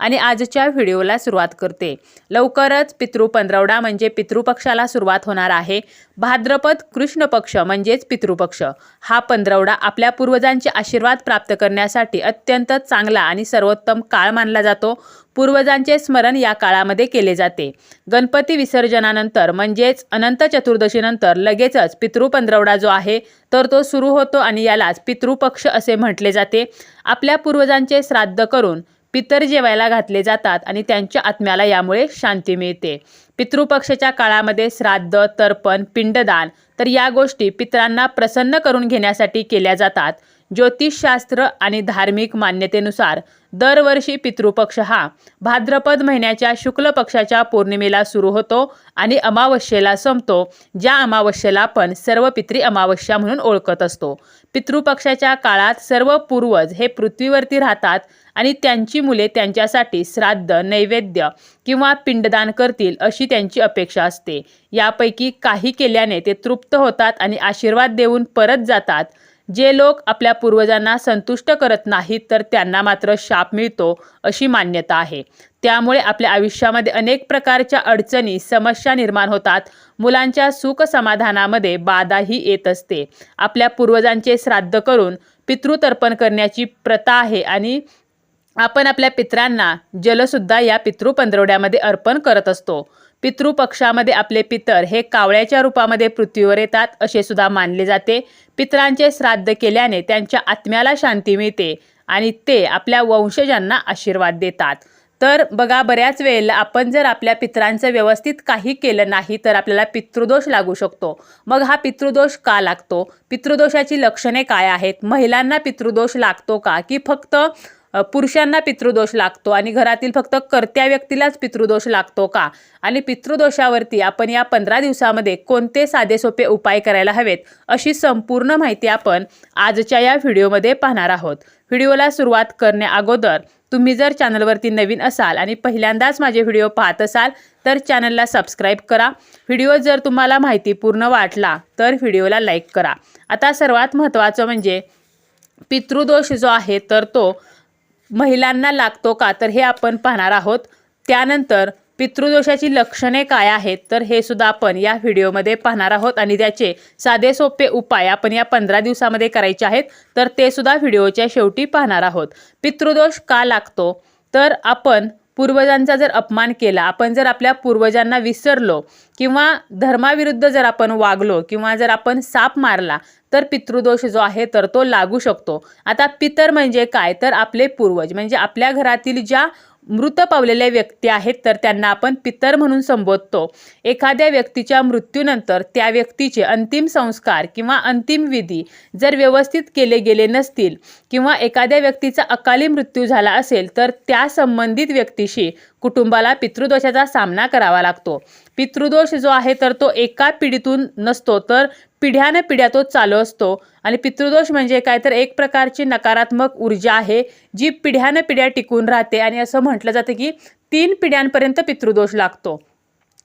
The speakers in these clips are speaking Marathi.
आणि आजच्या व्हिडिओला सुरुवात करते. लवकरच पितृ पंधरवडा म्हणजे पितृपक्षाला सुरुवात होणार आहे. भाद्रपद कृष्ण पक्ष म्हणजेच पितृपक्ष. हा पंधरवडा आपल्या पूर्वजांचे आशीर्वाद प्राप्त करण्यासाठी अत्यंत चांगला आणि सर्वोत्तम काळ मानला जातो. पूर्वजांचे स्मरण या काळामध्ये केले जाते. गणपती विसर्जनानंतर म्हणजेच अनंत चतुर्दशीनंतर लगेचच पितृ पंधरवडा जो आहे तर तो सुरू होतो आणि यालाच पितृपक्ष असे म्हटले जाते. आपल्या पूर्वजांचे श्राद्ध करून पितर जेवायला घातले जातात आणि त्यांच्या आत्म्याला यामुळे शांती मिळते. पितृपक्षाच्या काळामध्ये श्राद्ध तर्पण पिंडदान तर या गोष्टी पितरांना प्रसन्न करून घेण्यासाठी केल्या जातात. ज्योतिषशास्त्र आणि धार्मिक मान्यतेनुसार दरवर्षी पितृपक्ष हा भाद्रपद महिन्याच्या शुक्ल पक्षाच्या पौर्णिमेला सुरू होतो आणि अमावस्येला संपतो ज्या अमावस्येला आपण सर्व पितृ अमावस्या म्हणून ओळखत असतो. पितृपक्षाच्या काळात सर्व पूर्वज हे पृथ्वीवरती राहतात आणि त्यांची मुले त्यांच्यासाठी श्राद्ध नैवेद्य किंवा पिंडदान करतील अशी त्यांची अपेक्षा असते. यापैकी काही केल्याने ते तृप्त होतात आणि आशीर्वाद देऊन परत जातात. जे लोक आपल्या पूर्वजांना संतुष्ट करत नाहीत तर त्यांना मात्र शाप मिळतो अशी मान्यता आहे. त्यामुळे आपल्या आयुष्यामध्ये अनेक प्रकारच्या अडचणी समस्या निर्माण होतात. मुलांच्या सुख समाधानामध्ये बाधाही येत असते. आपल्या पूर्वजांचे श्राद्ध करून पितृतर्पण करण्याची प्रथा आहे आणि आपण आपल्या पित्रांना जलसुद्धा या पितृ पंधरवड्यामध्ये अर्पण करत असतो. पितृपक्षामध्ये आपले पितर हे कावळ्याच्या रूपामध्ये पृथ्वीवर येतात असे सुद्धा मानले जाते. पितरांचे श्राद्ध केल्याने त्यांच्या आत्म्याला शांती मिळते आणि ते आपल्या वंशजांना आशीर्वाद देतात. तर बघा बऱ्याच वेळेला आपण जर आपल्या पितरांचं व्यवस्थित काही केलं नाही तर आपल्याला पितृदोष लागू शकतो. मग हा पितृदोष का लागतो? पितृदोषाची लक्षणे काय आहेत? महिलांना पितृदोष लागतो का? की फक्त पुरुषांना पितृदोष लागतो आणि घरातील फक्त कर्त्या व्यक्तीलाच पितृदोष लागतो का? आणि पितृदोषावरती आपण या पंधरा दिवसामध्ये कोणते साधे सोपे उपाय करायला हवेत अशी संपूर्ण माहिती आपण आजच्या या व्हिडिओमध्ये पाहणार आहोत. व्हिडिओला सुरुवात करण्या अगोदर तुम्ही जर चॅनलवरती नवीन असाल आणि पहिल्यांदाच माझे व्हिडिओ पाहत असाल तर चॅनलला सबस्क्राईब करा. व्हिडिओ जर तुम्हाला माहिती पूर्ण वाटला तर व्हिडिओला लाईक करा. आता सर्वात महत्त्वाचं म्हणजे पितृदोष जो आहे तर तो महिलांना लागतो का? तर हे आपण पाहणार आहोत. त्यानंतर पितृदोषाची लक्षणे काय आहेत? तर हे सुद्धा आपण या व्हिडिओमध्ये पाहणार आहोत आणि त्याचे साधे सोपे उपाय आपण या पंधरा दिवसामध्ये करायचे आहेत. तर ते सुद्धा व्हिडिओच्या शेवटी पाहणार आहोत. पितृदोष का लागतो? तर आपण पूर्वजांचा जर अपमान केला आपण जर आपल्या पूर्वजांना विसरलो किंवा धर्माविरुद्ध जर आपण वागलो किंवा जर आपण साप मारला तर पितृदोष जो आहे तर तो लागू शकतो. आता पितर म्हणजे काय? तर आपले पूर्वज म्हणजे आपल्या घरातील ज्या मृत पावलेल्या व्यक्ती आहेत तर त्यांना आपण पितर म्हणून संबोधतो. एखाद्या व्यक्तीच्या मृत्यूनंतर त्या व्यक्तीचे अंतिम संस्कार किंवा अंतिम विधी जर व्यवस्थित केले गेले नसतील किंवा एखाद्या व्यक्तीचा अकाली मृत्यू झाला असेल तर त्या संबंधित व्यक्तीशी कुटुंबाला पितृदोषाचा सामना करावा लागतो. पितृदोष जो आहे तर तो एका पिढीतून नसतो तर पिढ्यानं पिढ्या तो चालू असतो. आणि पितृदोष म्हणजे काय? तर एक प्रकारची नकारात्मक ऊर्जा आहे जी पिढ्यानं पिढ्या टिकून राहते. आणि असं म्हटलं जातं की तीन पिढ्यांपर्यंत पितृदोष लागतो.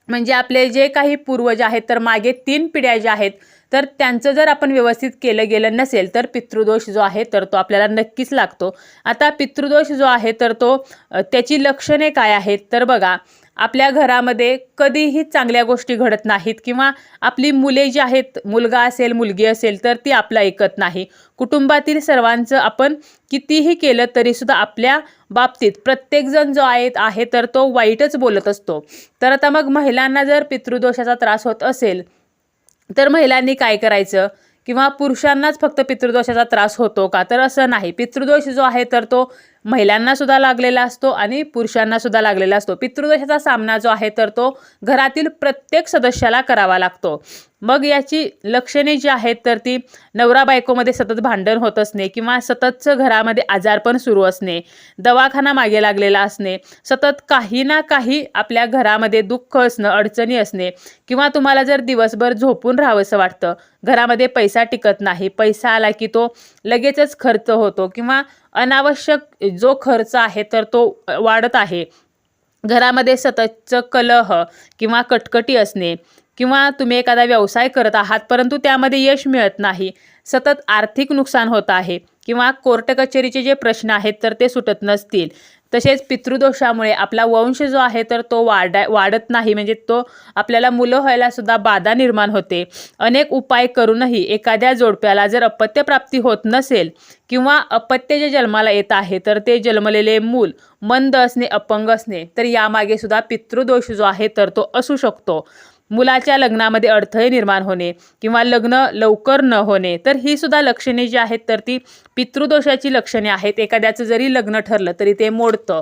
म्हणजे आपले जे काही पूर्वज आहेत तर मागे तीन पिढ्या ज्या आहेत तर त्यांचं जर आपण व्यवस्थित केलं गेलं नसेल तर पितृदोष जो आहे तर तो आपल्याला नक्कीच लागतो. आता पितृदोष जो आहे तर तो त्याची लक्षणे काय आहेत? तर बघा आपल्या घरामध्ये कधीही चांगल्या गोष्टी घडत नाहीत किंवा आपली मुले जी आहेत मुलगा असेल मुलगी असेल तर ती आपलं ऐकत नाही. कुटुंबातील सर्वांचं आपण कितीही केलं तरीसुद्धा आपल्या बाबतीत प्रत्येकजण जो आहे आहे तर तो वाईटच बोलत असतो. तर आता मग महिलांना जर पितृदोषाचा त्रास होत असेल तर महिलांनी काय करायचं? किंवा पुरुषांनाच फक्त पितृदोषाचा त्रास होतो का? तर असं नाही. पितृदोष जो आहे तर तो महिलांना सुद्धा लागलेला असतो आणि पुरुषांना सुद्धा लागलेला असतो. पितृदोषाचा सामना जो आहे तर तो घरातील प्रत्येक सदस्याला करावा लागतो. मग याची लक्षणे जी आहेत तर ती नवरा बायकोमध्ये सतत भांडण होत असणे किंवा सततचं घरामध्ये आजारपण सुरू असणे दवाखाना मागे लागलेला असणे सतत काही ना काही आपल्या घरामध्ये दुःख असणं अडचणी असणे किंवा तुम्हाला जर दिवसभर झोपून राहावंसं वाटतं घरामध्ये पैसा टिकत नाही पैसा आला की तो लगेचच खर्च होतो किंवा अनावश्यक जो खर्च आहे तर तो वाढत आहे. घरामध्ये सततचं कलह किंवा कटकटी असणे किंवा तुम्ही एखादा व्यवसाय करत आहात परंतु त्यामध्ये यश मिळत नाही सतत आर्थिक नुकसान होत आहे किंवा कोर्ट कचेरीचे जे प्रश्न आहेत तर ते सुटत नसतील. तसेच पितृदोषामुळे आपला वंश जो आहे तर तो वाढा वाढत नाही म्हणजे तो आपल्याला मुलं व्हायला सुद्धा बाधा निर्माण होते. अनेक उपाय करूनही एखाद्या जोडप्याला जर अपत्यप्राप्ती होत नसेल किंवा अपत्य जे जन्माला येत आहे तर ते जन्मलेले मूल मंद असणे अपंग असणे तर यामागे सुद्धा पितृदोष जो आहे तर तो असू शकतो. मुलाच्या लग्नामध्ये अडथळे निर्माण होणे किंवा लग्न लवकर न होणे तर ही सुद्धा लक्षणे जी आहेत तर ती पितृदोषाची लक्षणे आहेत. एखाद्याचं जरी लग्न ठरलं तरी ते मोडतं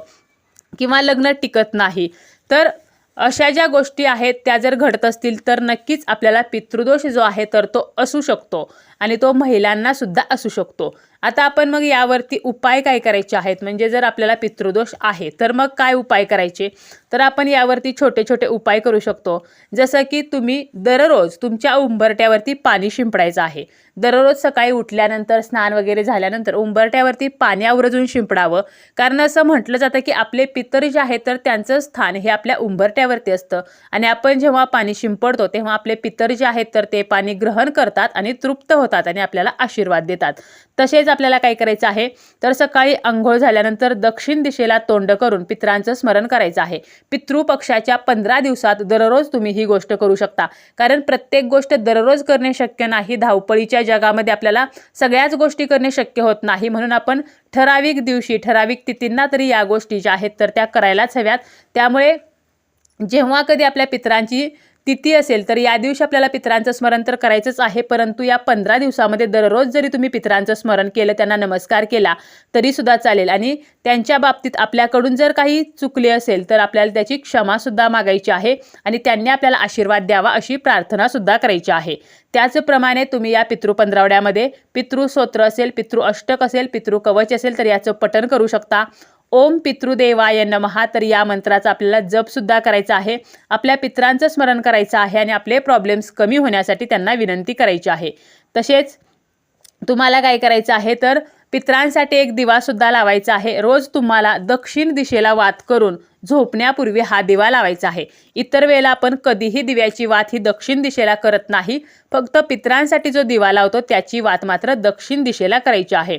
किंवा लग्न टिकत नाही. तर अशा ज्या गोष्टी आहेत त्या जर घडत असतील तर नक्कीच आपल्याला पितृदोष जो आहे तर तो असू शकतो. आणि तो महिलांना सुद्धा असू शकतो. आता आपण मग यावरती उपाय काय करायचे आहेत? म्हणजे जर आपल्याला पितृदोष आहे तर मग काय उपाय करायचे? तर आपण यावरती छोटे छोटे उपाय करू शकतो. जसं की तुम्ही दररोज तुमच्या उंबरट्यावरती पाणी शिंपडायचं आहे. दररोज सकाळी उठल्यानंतर स्नान वगैरे झाल्यानंतर उंबरट्यावरती पाणी आवर्जून शिंपडावं. कारण असं म्हटलं जातं की आपले पितर जे आहेत तर त्यांचं स्थान हे आपल्या उंबरट्यावरती असतं. आणि आपण जेव्हा पाणी शिंपडतो तेव्हा आपले पितर जे आहेत तर ते पाणी ग्रहण करतात आणि तृप्त होतात. आणि आपल्याला आशीर्वाद देतात. तसेच आपल्याला काय करायचं आहे? तर सकाळी आंघोळ झाल्यानंतर दक्षिण दिशेला तोंड करून पित्रांचं स्मरण करायचं आहे. पितृपक्षाच्या पंधरा दिवसात दररोज तुम्ही ही गोष्ट करू शकता. कारण प्रत्येक गोष्ट दररोज करणे शक्य नाही. धावपळीच्या जगामध्ये आपल्याला सगळ्याच गोष्टी करणे शक्य होत नाही. म्हणून आपण ठराविक दिवशी ठराविक तिथींना तरी या गोष्टी ज्या आहेत तर त्या करायलाच हव्यात. त्यामुळे जेव्हा कधी आपल्या पितरांची तिथी असेल तर या दिवशी आपल्याला पितरांचं स्मरण तर करायचंच आहे परंतु या पंधरा दिवसामध्ये दररोज जरी तुम्ही पितरांचं स्मरण केलं त्यांना नमस्कार केला तरी सुद्धा चालेल. आणि त्यांच्या बाबतीत आपल्याकडून जर काही चुकले असेल तर आपल्याला त्याची क्षमासुद्धा मागायची आहे आणि त्यांनी आपल्याला आशीर्वाद द्यावा अशी प्रार्थनासुद्धा करायची आहे. त्याचप्रमाणे तुम्ही या पितृ पंधरावड्यामध्ये पितृस्तोत्र असेल पितृ अष्टक असेल पितृ कवच असेल तर याचं पठण करू शकता. ओम पितृदेवाय नमहा तर या मंत्राचा आपल्याला जपसुद्धा करायचा आहे. आपल्या पित्रांचं स्मरण करायचं आहे आणि आपले प्रॉब्लेम्स कमी होण्यासाठी त्यांना विनंती करायची आहे. तसेच तुम्हाला काय करायचं आहे तर पित्रांसाठी एक दिवासुद्धा लावायचा आहे. रोज तुम्हाला दक्षिण दिशेला वात करून झोपण्यापूर्वी हा दिवा लावायचा आहे. इतर वेळेला आपण कधीही दिव्याची वात ही दक्षिण दिशेला करत नाही. फक्त पित्रांसाठी जो दिवा लावतो त्याची वात मात्र दक्षिण दिशेला करायची आहे.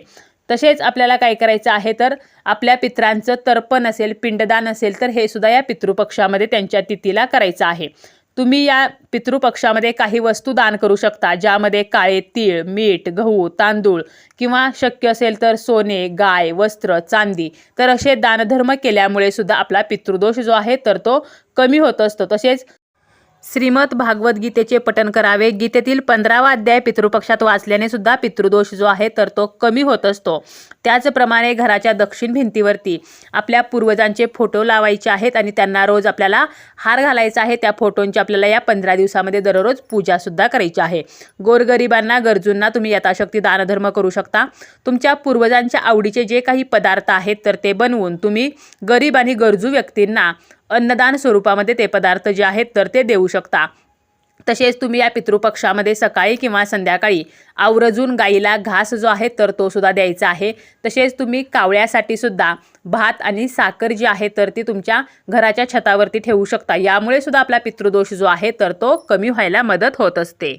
तसेच आपल्याला काय करायचं आहे तर आपल्या पित्रांचं तर्पण असेल पिंडदान असेल तर हे सुद्धा या पितृपक्षामध्ये त्यांच्या तिथीला करायचं आहे. तुम्ही या पितृपक्षामध्ये काही वस्तू दान करू शकता ज्यामध्ये काळे तीळ मीठ गहू तांदूळ किंवा शक्य असेल तर सोने गाय वस्त्र चांदी तर असे दानधर्म केल्यामुळे सुद्धा आपला पितृदोष जो आहे तर तो कमी होत असतो. तसेच श्रीमद भागवत गीतेचे पठन करावे. गीतेतील पंधरावा अध्याय पितृपक्षात वाचल्याने सुद्धा पितृदोष जो आहे तर तो कमी होत असतो. त्याचप्रमाणे घराच्या दक्षिण भिंतीवरती आपल्या पूर्वजांचे फोटो लावायचे आहेत आणि त्यांना रोज आपल्याला हार घालायचा आहे. त्या फोटोंची आपल्याला या पंधरा दिवसामध्ये दररोज पूजासुद्धा करायची आहे. गोरगरिबांना गरजूंना तुम्ही यथाशक्ती दानधर्म करू शकता. तुमच्या पूर्वजांच्या आवडीचे जे काही पदार्थ आहेत तर ते बनवून तुम्ही गरीब आणि गरजू व्यक्तींना अन्नदान स्वरूपामध्ये ते पदार्थ जे आहेत तर ते देऊ शकता. तसेच तुम्ही या पितृपक्षामध्ये सकाळी किंवा संध्याकाळी आवर्जून गाईला घास जो आहे तर तो सुद्धा द्यायचा आहे. तसेच तुम्ही कावळ्यासाठी सुद्धा भात आणि साखर जी आहे तर ती तुमच्या घराच्या छतावरती ठेवू शकता. यामुळे सुद्धा आपला पितृदोष जो आहे तर तो कमी व्हायला मदत होत असते.